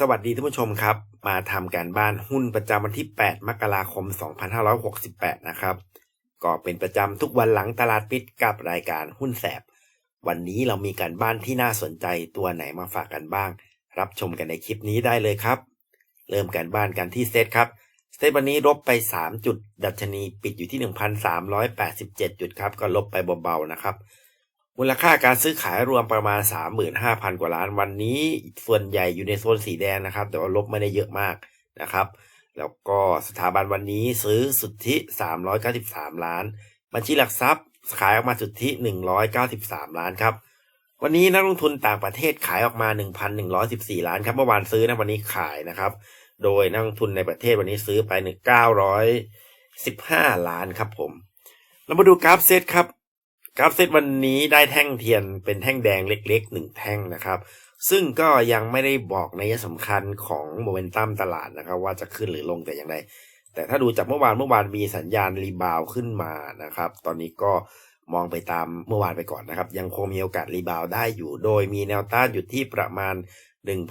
สวัสดีท่านผู้ชมครับ มาทำการบ้านหุ้นประจำวันที่ 8 มกราคม 2568 นะครับ ก็เป็นประจำทุกวันหลังตลาดปิดกับรายการหุ้นแสบ วันนี้เรามีการบ้านที่น่าสนใจตัวไหนมาฝากกันบ้าง รับชมกันในคลิปนี้ได้เลยครับ เริ่มการบ้านกันที่เซตครับ เซตวันนี้ลบไป 3 จุด ดัชนีปิดอยู่ที่ 1,387 จุดครับ ก็ลบไปเบาๆนะครับ มูลค่าการซื้อขายรวมประมาณ 35,000 กว่าล้านวันนี้ ส่วนใหญ่อยู่ในโซนสีแดงนะครับ แต่ว่าลบไม่ได้เยอะมากนะครับ แล้วก็สถาบันวันนี้ซื้อสุทธิ 393 ล้าน บัญชีหลักทรัพย์ขายออกมาสุทธิ 193 ล้านครับ วันนี้นักลงทุนต่างประเทศขายออกมา 1,114 ล้านครับเมื่อวานซื้อนะวันนี้ขายนะครับ โดยนักลงทุนในประเทศวันนี้ซื้อไป 915 ล้านครับผมเรามาดูกราฟเซตครับ กราฟเซตวันนี้ได้แท่งเทียนเป็นแท่งแดงเล็กๆหนึ่งแท่งนะครับ ซึ่งก็ยังไม่ได้บอกในยสำคัญของโมเมนตัมตลาดนะครับ ว่าจะขึ้นหรือลงแต่อย่างไรแต่ถ้าดูจากเมื่อวานเมื่อวานมีสัญญาณรีบาวขึ้นมานะครับ ตอนนี้ก็มองไปตามเมื่อวานไปก่อนนะครับ ยังคงมีโอกาสรีบาวได้อยู่ โดยมีแนวต้านอยู่ที่ประมาณ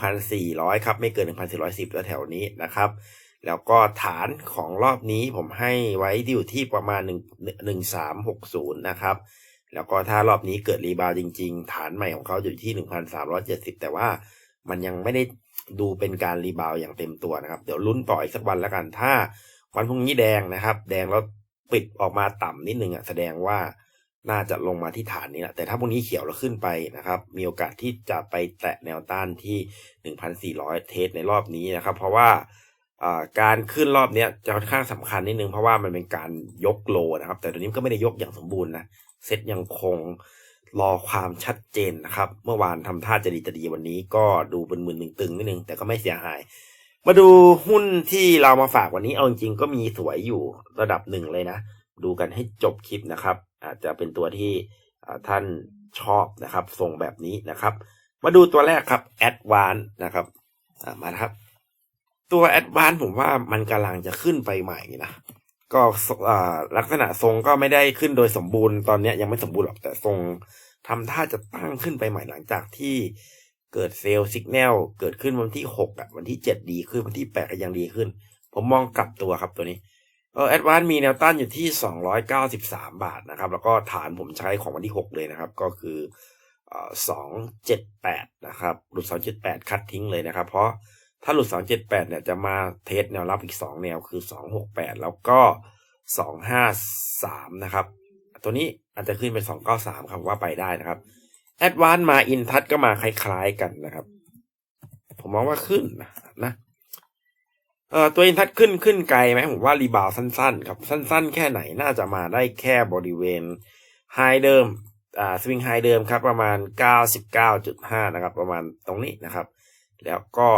1,400 ครับ ไม่เกิน 1,410แล้วแถวนี้นะครับ แล้วก็ฐานของรอบนี้ผมให้ไว้อยู่ที่ประมาณ 1 1360 นะครับ แล้วก็ถ้ารอบนี้เกิดรีบาวจริง ๆ ฐานใหม่ของเขาอยู่ที่ 1,370 แต่ว่ามันยังไม่ได้ดูเป็นการรีบาวอย่างเต็มตัวนะครับ เดี๋ยวลุ้นต่ออีกสักวันแล้วกัน ถ้าวันพรุ่งนี้แดงนะครับ แดงแล้วปิดออกมาต่ำนิดนึงอะแสดงว่าน่าจะลงมาที่ฐานนี้แหละแต่ถ้าพรุ่งนี้เขียวแล้วขึ้นไปนะครับ มีโอกาสที่จะไปแตะแนวต้านที่ 1,400 เทสในรอบนี้นะครับ เพราะว่าการขึ้นรอบนี้จะค่อนข้างสำคัญนิดนึงเพราะว่ามันเป็นการยกโลนะครับ แต่ตอนนี้ก็ไม่ได้ยกอย่างสมบูรณ์นะ เซตยังคงรอความชัดเจนนะครับ เมื่อวานทำท่าจะดีจะดีวันนี้ก็ดูเป็นมือตึงนิดนึง แต่ก็ไม่เสียหาย มาดูหุ้นที่เรามาฝากวันนี้เอาจริงก็มีสวยอยู่ระดับหนึ่งเลยนะ ดูกันให้จบคลิปนะครับ อาจจะเป็นตัวที่ท่านชอบนะครับทรงแบบนี้นะครับ มาดูตัวแรกครับ a d v a n c e นะครับมาครับ ตัว a d v a n c e ผมว่ามันกำลังจะขึ้นไปใหม่นะ ก็ลักษณะทรงก็ไม่ได้ขึ้นโดยสมบูรณ์ตอนนี้ยังไม่สมบูรณ์หรอกแต่ทรงทำท่าจะตั้งขึ้นไปใหม่หลังจากที่เกิดเซลล์สัญญาณเกิดขึ้นวันที่หกอะวันที่เจ็ดดีขึ้นวันที่แปดก็ยังดีขึ้น ผมมองกลับตัวครับตัวนี้เออแอดวานมีแนวต้านอยู่ที่สองร้อยเก้าสิบสามบาทนะครับ แล้วก็ฐานผมใช้ของวันที่หกเลยนะครับ ก็คือสองเจ็ดแปดนะครับหลุดสองเจ็ดแปดคัดทิ้งเลยนะครับ เพราะ ถ้าหลุดสองเจ็ดแปดเนี่ยจะมาเทสแนวรับอีกสองแนวคือสองหกแปดแล้วก็สองห้าสามนะครับ ตัวนี้อาจจะขึ้นเป็นสองเก้าสามครับว่าไปได้นะครับแอดวานมาอินทัชก็มาคล้ายๆกันนะครับ ผมมองว่าขึ้นนะเอ่อตัวอินทัชขึ้นขึ้นไกลไหมผมว่ารีบาวสั้นๆครับสั้น ๆ แค่ไหนน่าจะมาได้แค่บริเวณไฮเดิมอ่าสวิงไฮเดิมครับประมาณเก้าสิบเก้าจุดห้านะครับ ประมาณตรงนี้นะครับ แล้วก็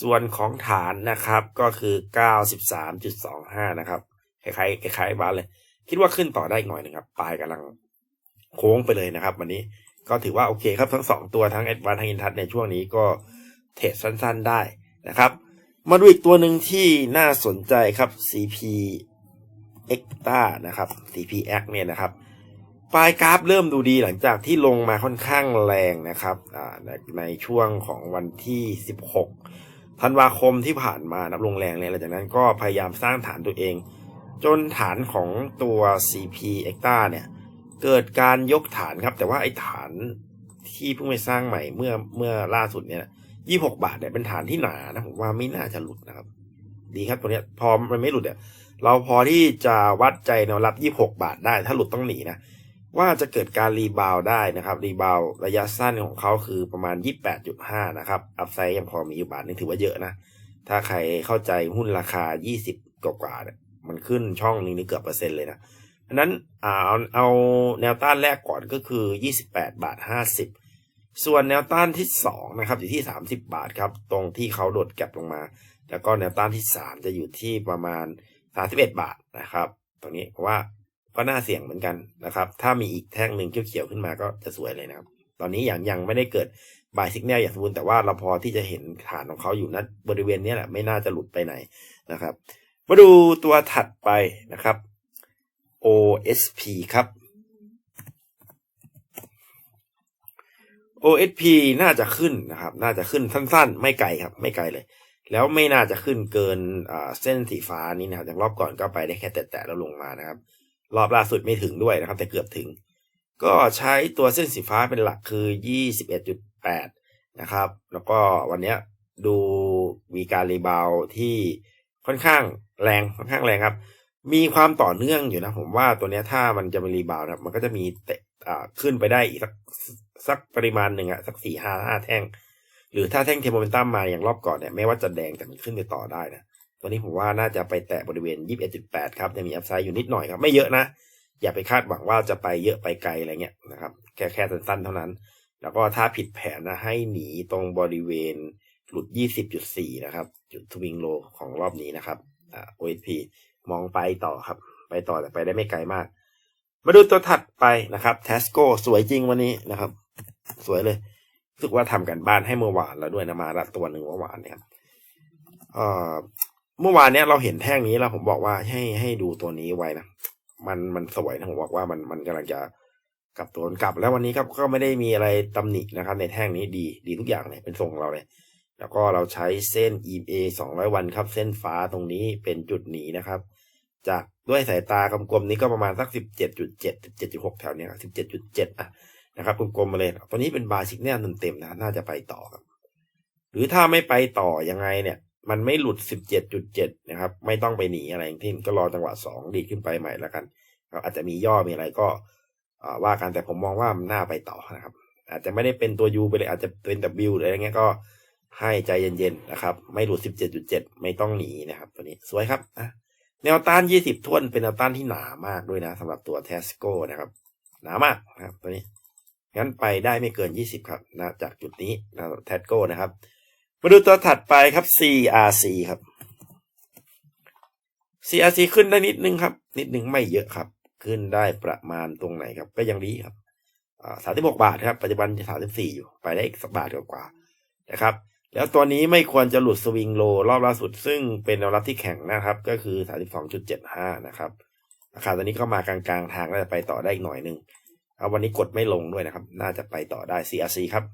ส่วนของฐานนะครับก็คือเก้าสิบสามจุดสองห้านะครับคล้ายๆคล้ายๆบ้านเลย คิดว่าขึ้นต่อได้หน่อยนึ่งครับ ปลายกำลังโค้งไปเลยนะครับ วันนี้ก็ถือว่าโอเคครับทั้งสองตัวทั้งแอดวานทั้งอินทัชในช่วงนี้ก็เทรดสั้นๆได้นะครับ มาดูอีกตัวหนึ่งที่น่าสนใจครับ CP e x t a นะครับ CPX เนี่ยนะครับปลายกราฟเริ่มดูดีหลังจากที่ลงมาค่อนข้างแรงนะครับในในช่วงของวันที่ 16 ธันวาคมที่ผ่านมานับลงแรงเลยหลังจากนั้นก็พยายามสร้างฐานตัวเอง จนฐานของตัว CP e x t a เนี่ย เกิดการยกฐานครับ แต่ว่าไอ้ฐานที่เพิ่งไปสร้างใหม่เมื่อเมื่อล่าสุดเนี่ยยี่หกบาทเนี่ยเป็นฐานที่หนานะผมว่าไม่น่าจะหลุดนะครับ ดีครับตัวเนี้ยพอมันไม่หลุดเนี่ยเราพอที่จะวัดใจแนวรับยี่หกบาทได้ ถ้าหลุดต้องหนีนะ ว่าจะเกิดการรีบาวได้นะครับรีบาวระยะสั้นของเขาคือประมาณยี่แปดจุดห้านะครับ อัพไซด์ยังพอมีอยู่บาทนึงถือว่าเยอะนะ ถ้าใครเข้าใจหุ้นราคายี่สิบกว่าเนี่ยมันขึ้นช่องนึงนี่เกือบเปอร์เซ็นต์เลยนะเพราะนั้นเอาเอาแนวต้านแรกก่อนก็คือ 28 บาท 50 ส่วนแนวต้านที่ 2 นะครับ อยู่ที่ 30 บาทครับ ตรงที่เขาโดดแก็บลงมา แล้วก็แนวต้านที่ 3 จะอยู่ที่ประมาณ 31 บาทนะครับ ตรงนี้เพราะว่า ก็น่าเสี่ยงเหมือนกันนะครับ ถ้ามีอีกแท่งหนึ่งเขียวๆขึ้นมาก็จะสวยเลยนะครับ ตอนนี้อย่างยังไม่ได้เกิดบายสิกแนลอย่างสมบูรณ์แต่ว่าเราพอที่จะเห็นฐานของเขาอยู่ณบริเวณนี้แหละไม่น่าจะหลุดไปไหนนะครับ มาดูตัวถัดไปนะครับ OSP ครับ OSP น่าจะขึ้นนะครับ น่าจะขึ้นสั้นๆ ไม่ไกลครับ ไม่ไกลเลย แล้วไม่น่าจะขึ้นเกินเส้นสีฟ้านี้นะครับอย่างรอบก่อนก็ไปได้แค่แตะๆแล้วลงมานะครับ รอบล่าสุดไม่ถึงด้วยนะครับ แต่เกือบถึง ก็ใช้ตัวเส้นสีฟ้าเป็นหลักคือ 21.8 นะครับ แล้วก็วันนี้ดูมีการรีบาวที่ค่อนข้างแรงค่อนข้างแรงครับ มีความต่อเนื่องอยู่นะ ผมว่าตัวนี้ถ้ามันจะมีรีบาวนะครับมันก็จะมีเตะขึ้นไปได้อีกสักสักปริมาณหนึ่งอะสักสี่ห้าห้าแท่ง หรือถ้าแท่งเทโมเมนตัมมาอย่างรอบก่อนเนี่ยไม่ว่าจะแดงแต่มันขึ้นไปต่อได้นะ ตัวนี้ผมว่าน่าจะไปแตะบริเวณ 21.8 ครับยังมีอัพไซด์อยู่นิดหน่อยครับ ไม่เยอะนะ อย่าไปคาดหวังว่าจะไปเยอะไปไกลอะไรเงี้ยนะครับ แค่แค่สั้นๆเท่านั้น แล้วก็ถ้าผิดแผนนะให้หนีตรงบริเวณหลุด 20.4 นะครับ จุดทวิงโลของรอบนี้นะครับอ่า OSP มองไปต่อครับ ไปต่อแต่ไปได้ไม่ไกลมาก มาดูตัวถัดไปนะครับ Tesco สวยจริงวันนี้นะครับ สวยเลยรู้สึกว่าทำกันบ้านให้เมื่อวานแล้วด้วยนะมาละตัวหนึ่งเมื่อวานเนี่ยครับ เมื่อวานเนี้ยเราเห็นแท่งนี้แล้วผมบอกว่าให้ให้ดูตัวนี้ไว้นะมันมันสวยนะผมบอกว่ามันมันกำลังจะกลับตัวกลับแล้ววันนี้ครับก็ไม่ได้มีอะไรตำหนินะครับ ในแท่งนี้ดีดีทุกอย่างเลยเป็นทรงของเราเลย แล้วก็เราใช้เส้น EMA 200 วันครับ เส้นฟ้าตรงนี้เป็นจุดหนีนะครับ จากด้วยสายตากลมๆนี้ก็ประมาณสัก 17.7 17.6 แถวเนี้ยครับ17.7อะนะครับกลมๆมาเลยตัวนี้เป็นบาสิกแนลเต็มๆนะน่าจะไปต่อครับ หรือถ้าไม่ไปต่อยังไงเนี่ย มันไม่หลุด 17.7 นะครับ ไม่ต้องไปหนีอะไรที่ก็รอจังหวะ 2 ดีขึ้นไปใหม่แล้วกันอาจจะมีย่อมีอะไรก็ว่ากันแต่ผมมองว่ามันน่าไปต่อนะครับ อาจจะไม่ได้เป็นตัว U ไปเลยอาจจะเป็น W หรืออะไรเงี้ยก็ให้ใจเย็นๆนะครับ ไม่หลุด 17.7 ไม่ต้องหนีนะครับ ตัวนี้สวยครับอะแนวต้าน 20ท่วนเป็นแนวต้านที่หนามากด้วยนะสำหรับตัวเทสโก้นะครับ หนามากนะครับ ตัวนี้งั้นไปได้ไม่เกิน 20 ครับนะจากจุดนี้นะเทสโก้นะครับ มาดูตัวถัดไปครับ CRC ครับ CRC ขึ้นได้นิดนึงครับ นิดนึงไม่เยอะครับ ขึ้นได้ประมาณตรงไหนครับ ก็ยังดีครับสามสิบหกบาทครับ ปัจจุบันสามสิบสี่อยู่ ไปได้อีกสักบาทกว่าๆนะครับ แล้วตัวนี้ไม่ควรจะหลุดสวิงโลรอบล่าสุด ซึ่งเป็นแนวรับที่แข็งนะครับ ก็คือสามสิบสองจุดเจ็ดห้านะครับ ราคาตัวนี้ก็มากลางๆทางน่าจะไปต่อได้อีกหน่อยนึงเอาวันนี้กดไม่ลงด้วยนะครับ น่าจะไปต่อได้ CRC ครับ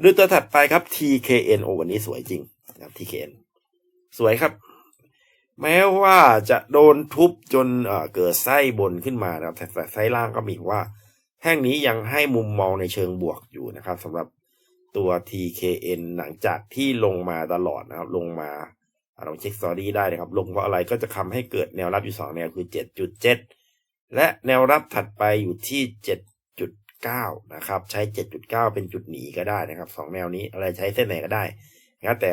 หรือตัวถัดไปครับ TKN โอ้วันนี้สวยจริงนะครับ TKN สวยครับ แม้ว่าจะโดนทุบจนเกิดไส้บนขึ้นมานะครับแต่ไส้ล่างก็มีว่า แท่งนี้ยังให้มุมมองในเชิงบวกอยู่นะครับสำหรับตัว TKN หลังจากที่ลงมาตลอดนะครับ ลงมาลองเช็คสตอรี่ได้นะครับ ลงเพราะอะไรก็จะทำให้เกิดแนวรับอยู่สองแนวคือ 7.7 และแนวรับถัดไปอยู่ที่ 7.9 นะครับ ใช้ 7.9 เป็นจุดหนีก็ได้นะครับสองแนวนี้อะไรใช้เส้นไหนก็ได้นะแต่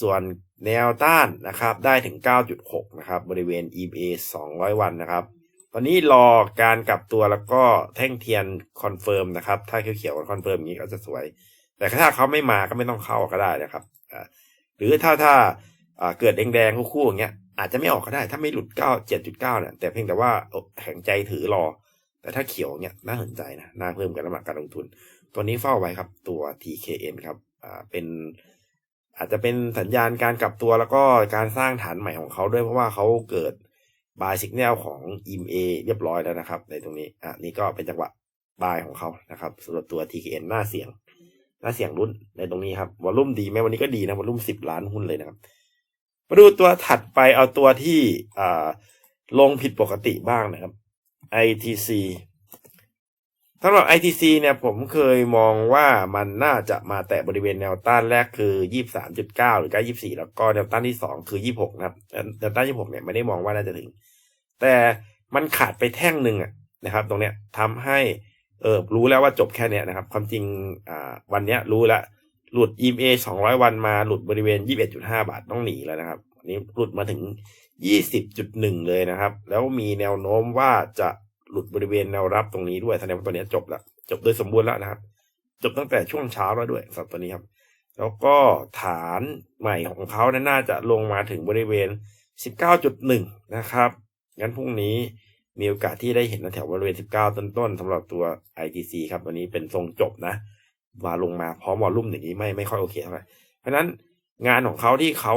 ส่วนแนวต้านนะครับ ได้ถึง 9.6 นะครับ บริเวณ EMA 200 วันนะครับ ตอนนี้รอการกลับตัวแล้วก็แท่งเทียนคอนเฟิร์มนะครับ ถ้าเขียวๆคอนเฟิร์มอย่างนี้ก็จะสวย แต่ถ้าเขาไม่มาก็ไม่ต้องเข้าก็ได้นะครับ หรือถ้าถ้าเกิดแดงๆคู่ๆอย่างเงี้ยอาจจะไม่ออกก็ได้ ถ้าไม่หลุด 9 7.9 เนี่ยแต่เพียงแต่ว่าแข็งใจถือรอ แต่ถ้าเขียวเนี่ยน่าสนใจนะน่าเพิ่มกัน้ำหนักการลงทุน ตัวนี้เฝ้าไว้ครับตัว TKN ครับอ่าเป็นอาจจะเป็นสัญญาณการกลับตัวแล้วก็การสร้างฐานใหม่ของเขาด้วยเพราะว่าเขาเกิดบายสิกแนลของ EMA เรียบร้อยแล้วนะครับ ในตรงนี้อะนี่ก็เป็นจังหวะบายของเขานะครับสำหรับตัว TKN หน้าเสียง หน้าเสียงรุ่นในตรงนี้ครับวอลุ่มดีไหมวันนี้ก็ดีนะวอลุ่มสิบล้านหุ้นเลยนะครับ มาดูตัวถัดไปเอาตัวที่อ่าลงผิดปกติบ้างนะครับ ITC สำหรับ ITC เนี่ยผมเคยมองว่ามันน่าจะมาแตะบริเวณแนวต้านแรกคือ 23.9 หรือใกล้24 แล้วก็แนวต้านที่ 2 คือ 26 นะครับ แนวต้าน 26 เนี่ยไม่ได้มองว่าน่าจะถึง แต่มันขาดไปแท่งหนึ่งอะนะครับ ตรงเนี้ยทำให้เออรู้แล้วว่าจบแค่เนี้ยนะครับ ความจริงอ่าวันเนี้ยรู้ล้วหลุด EMA 200 วันมาหลุดบริเวณ 21.5 บาทต้องหนีแล้วนะครับอันนี้หลุดมาถึง 20.1 เลยนะครับ แล้วมีแนวโน้มว่าจะหลุดบริเวณแนวรับตรงนี้ด้วยแสดงว่าตัวนี้จบแล้วจบโดยสมบูรณ์แล้วนะครับ จบตั้งแต่ช่วงเช้าแล้วด้วยสำหรับตัวนี้ครับ แล้วก็ฐานใหม่ของเขาน,น่าจะลงมาถึงบริเวณ 19.1 นะครับงั้นพรุ่งนี้มีโอกาสที่ได้เห็นแถวบริเวณ 19 ต้นๆสำหรับตัว ITC ครับวันนี้เป็นทรงจบนะ มาลงมาพร้อมวอลลุ่มอย่างนี้ไม่ไม่ค่อยโอเคเท่าไหร่เพราะนั้น งานของเขาที่เขา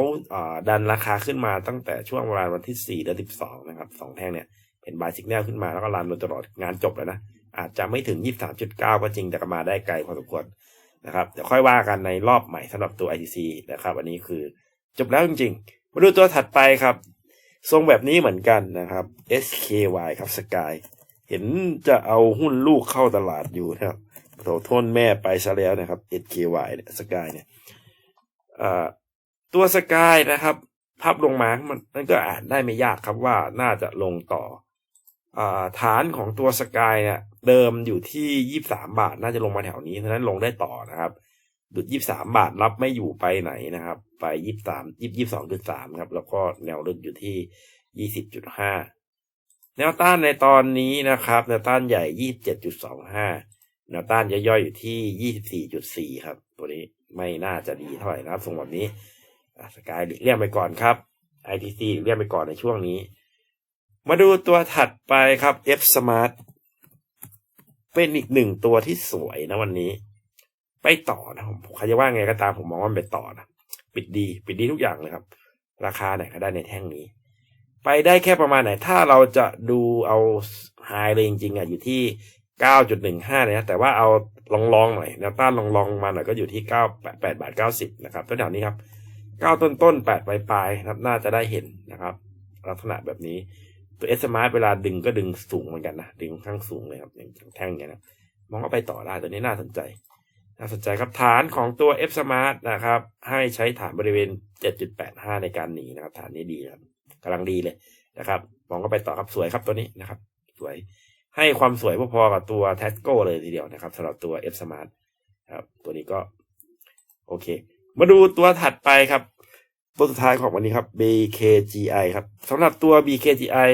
ดันราคาขึ้นมาตั้งแต่ช่วงเวลาวันที่4เดือน12นะครับสองแท่งเนี่ยเป็นบายสิกแนลขึ้นมาแล้วก็รันโดยตลอดงานจบแล้วนะ อาจจะไม่ถึง23.9ก็จริงแต่ก็มาได้ไกลพอสมควรนะครับเดี๋ยวค่อยว่ากันในรอบใหม่สำหรับตัว ITC นะครับอันนี้คือจบแล้วจริงๆ มาดูตัวถัดไปครับ ทรงแบบนี้เหมือนกันนะครับ SKY ครับสกายเห็นจะเอาหุ้นลูกเข้าตลาดอยู่นะครับโถโทนแม่ไปซะแล้วนะครับ SKY เนี่ยสกายเนี่ย ตัวสกายนะครับภาพลงมามันมันก็อ่านได้ไม่ยากครับว่าน่าจะลงต่ออฐานของตัวสกายเนี่ยเดิมอยู่ที่ยี่สามบาท น่าจะลงมาแถวนี้ฉะนั้นลงได้ต่อนะครับดุดยี่สามบาทรับไม่อยู่ไปไหนนะครับ ไปยี่สามยี่ยี่สองจุดสามครับ แล้วก็แนวลึกอยู่ที่ยี่สิบจุดห้าแนวต้านในตอนนี้นะครับ แนวต้านใหญ่ยี่สิบเจ็ดจุดสองห้าแนวต้านย่อยๆอยู่ที่ยี่สิบสี่จุดสี่ครับ ตัวนี้ ไม่น่าจะดีเท่าไหร่นะครับทรงแบบนี้สกายหลีกเลี่ยงไปก่อนครับ ITC หลีกเลี่ยงไปก่อนในช่วงนี้ มาดูตัวถัดไปครับ F Smart เป็นอีกหนึ่งตัวที่สวยนะวันนี้ ไปต่อนะผมใครจะว่าไงก็ตามผมมองว่ามันไปต่อนะปิดดีปิดดีทุกอย่างเลยครับ ราคาไหนก็ได้ในแท่งนี้ ไปได้แค่ประมาณไหน ถ้าเราจะดูเอาไฮเลยจริงๆอะอยู่ที่ 9.15เลยนะแต่ว่าเอาลองลองๆหน่อยแนวต้านลองลองๆมาหน่อยก็อยู่ที่9 8บาท90นะครับแถวๆนี้ครับ9ต้นต้นๆ8ปลายปลายๆนะครับน่าจะได้เห็นนะครับ ลักษณะแบบนี้ตัวเอสมาร์เวลาดึงก็ดึงสูงเหมือนกันนะดึงค่อนข้างสูงเลยครับอย่างแท่งอย่างนี้นะมองว่าไปต่อได้ตัวนี้น่าสนใจ น่าสนใจครับฐานของตัว F Smart นะครับ ให้ใช้ฐานบริเวณ 7.85 ในการหนีนะครับ ฐานนี้ดีครับกำลังดีเลยนะครับ มองก็ไปต่อครับสวยครับตัวนี้นะครับ สวย ให้ความสวยพอๆกับตัว t a s c o เลยทีเดียวนะครับสำหรับตัว F Smart ครับ ตัวนี้ก็ โอเค มาดูตัวถัดไปครับ ตัวสุดท้ายของวันนี้ครับ BKGI ครับสำหรับตัว BKGI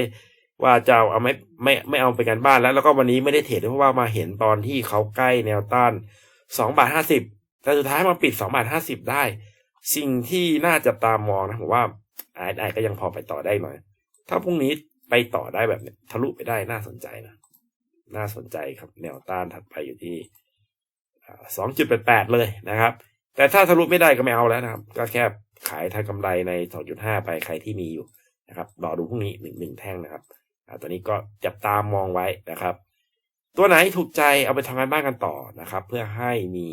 ว่าจะเอาไม่ไม่ไม่เอาไปกันบ้านแล้ว แล้วก็วันนี้ไม่ได้เทรดเพราะว่ามาเห็นตอนที่เขาใกล้แนวต้านสองบาทห้าสิบแต่สุดท้ายมาปิดสองบาทห้าสิบได้ สิ่งที่น่าจะตามมองนะผมว่าไอ้ไอ้ก็ยังพอไปต่อได้หน่อย ถ้าพรุ่งนี้ไปต่อได้แบบทะลุไปได้น่าสนใจนะ น่าสนใจครับแนวต้านถัดไปอยู่ที่สองจุดแปดแปดเลยนะครับ แต่ถ้าทะลุไม่ได้ก็ไม่เอาแล้วนะครับ ก็แค่ขายทางกำไรใน2.5ไปใครที่มีอยู่นะครับรอดูพรุ่งนี้หนึ่งหนึ่งแท่งนะครับอตัวนี้ก็จับตามมองไว้นะครับ ตัวไหนถูกใจเอาไปทำงานบ้านกันต่อนะครับ เพื่อให้มี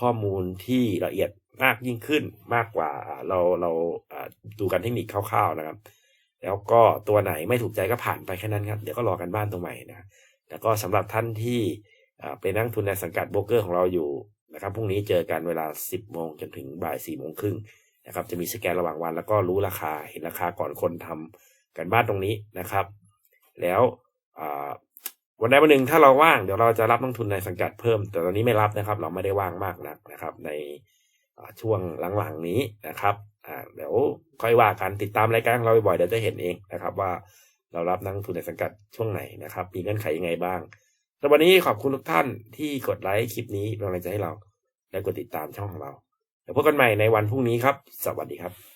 ข้อมูลที่ละเอียดมากยิ่งขึ้นมากกว่าเราเราดูกันเทคนิคคร่าวๆนะครับ แล้วก็ตัวไหนไม่ถูกใจก็ผ่านไปแค่นั้นครับ เดี๋ยวก็รอกันบ้านตัวใหม่นะ แล้วก็สำหรับท่านที่เป็นนักทุนในสังกัดโบรกเกอร์ของเราอยู่นะครับพรุ่งนี้เจอกันเวลา 10 โมงจนถึงบ่าย 4 โมงครึ่งนะครับจะมีสแกนระหว่างวันแล้วก็รู้ราคาเห็นราคาก่อนคนทำกันบ้านตรงนี้นะครับ แล้ววันใดวันหนึ่งถ้าเราว่างเดี๋ยวเราจะรับนักทุนในสังกัดเพิ่ม แต่ตอนนี้ไม่รับนะครับ เราไม่ได้ว่างมากนักนะครับ ในช่วงหลังๆนี้นะครับเดี๋ยวค่อยว่ากันติดตามรายการของเราบ่อยเดี๋ยวจะเห็นเองนะครับว่า เรารับนักลงทุนในสังกัดช่วงไหนนะครับ มีเงื่อนไขยังไงบ้างสำหรับวันนี้ขอบคุณทุกท่านที่กดไลค์คลิปนี้เป็นกำลังใจให้เรา และกดติดตามช่องของเรา เดี๋ยวพบกันใหม่ในวันพรุ่งนี้ครับ สวัสดีครับ